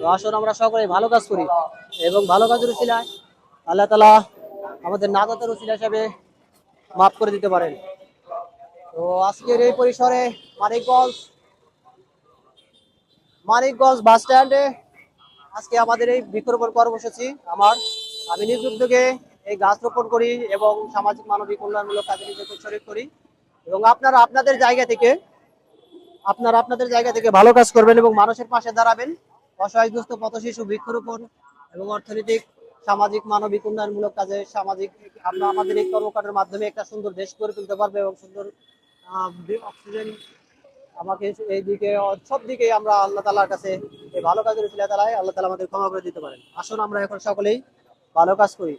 তো আসুন আমরা সকলে ভালো কাজ করি এবং ভালো কাজের উচিলায় আল্লাহ তালা আমাদের নাগতের উচিলা হিসাবে মাফ করে দিতে পারেন। তো আজকের এই পরিসরে মানিকগঞ্জ মানিকগঞ্জ বাস স্ট্যান্ডে আজকে আমাদের এই বৃক্ষরোপণ কর্মসূচি আমার। আমি নিজ উদ্যোগে এই গাছ রোপণ করি এবং সামাজিক মানবিক উন্নয়নমূলক কাজে নিজেকে শরীর করি এবং আপনারা আপনাদের জায়গা থেকে, আপনারা আপনাদের জায়গা থেকে ভালো কাজ করবেন এবং মানুষের পাশে দাঁড়াবেন। অসহায় দুস্থ পথ শিশু বৃক্ষরোপণ এবং অর্থনৈতিক, সামাজিক, মানবিক উন্নয়নমূলক কাজে সামাজিক আমরা আমাদের এই কর্মকাণ্ডের মাধ্যমে একটা সুন্দর দেশ গড়ে তুলতে পারবে এবং সুন্দর অক্সিজেন আমাকে এই দিকে, সব দিকে আমরা আল্লাহ তালার কাছে এই ভালো কাজের উচিলা তালায় আল্লাহ তালা আমাদের ক্ষমা করে দিতে পারেন। আসুন আমরা এখন সকলেই ভালো কাজ করি।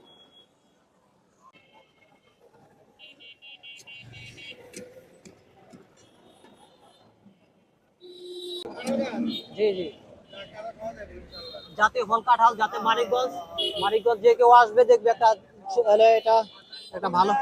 জি জি। যাতে হলকাঠাল কাঁঠাল যাতে মানিকগঞ্জ মানিকগঞ্জ যে কেউ আসবে দেখবে একটা এটা একটা ভালো।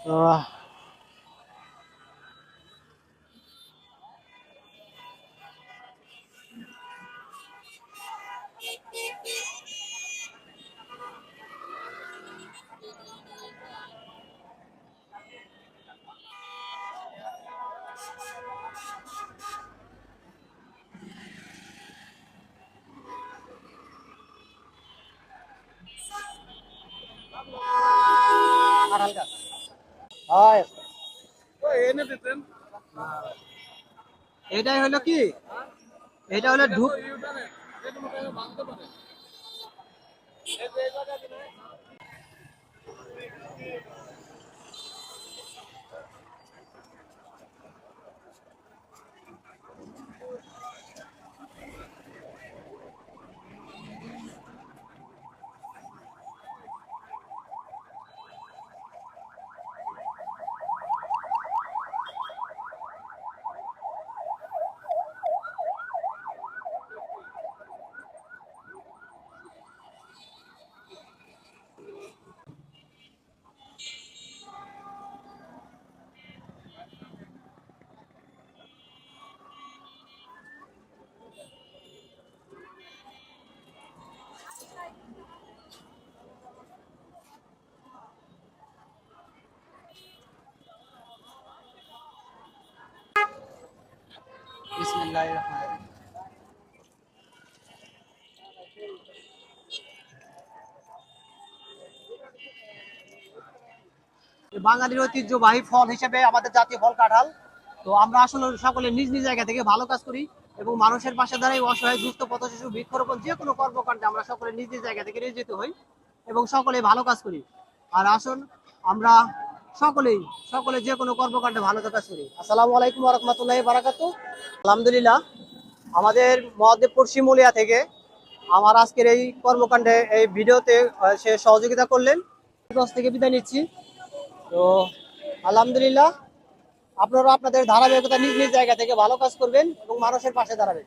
আহ, আর হালকা হয়। এটাই হলো কি? এটা হলো ঢুক বাঙালির ঐতিহ্যবাহী ফল হিসেবে আমাদের জাতীয় ফল কাঁঠাল। তো আমরা আসলে সকলে নিজ নিজ জায়গা থেকে ভালো কাজ করি এবং মানুষের পাশে দাঁড়াই অসহায়, দুস্থ পথ শিশু বৃক্ষরোপণ যে কোনো কর্মকাণ্ডে আমরা সকলে নিজ নিজ জায়গা থেকে নিয়োজিত হই এবং সকলে ভালো কাজ করি। আর আসুন, আমরা সকলেই, সকলে যে কোনো কর্মকাণ্ডে ভালো কাজ করি আসসালামু আলাইকুম রহমতুল্লাহ বারাকাতু আলহামদুলিল্লাহ, আমাদের মহাদেবপুর শিমুলিয়া থেকে আমার আজকের এই কর্মকাণ্ডে, এই ভিডিওতে সে সহযোগিতা করলেন। কাছ থেকে বিদায় নিচ্ছি। তো, আলহামদুলিল্লাহ, আপনারা আপনাদের ধারাবাহিকতা নিজ নিজ জায়গা থেকে ভালো কাজ করবেন এবং মানুষের পাশে দাঁড়াবেন।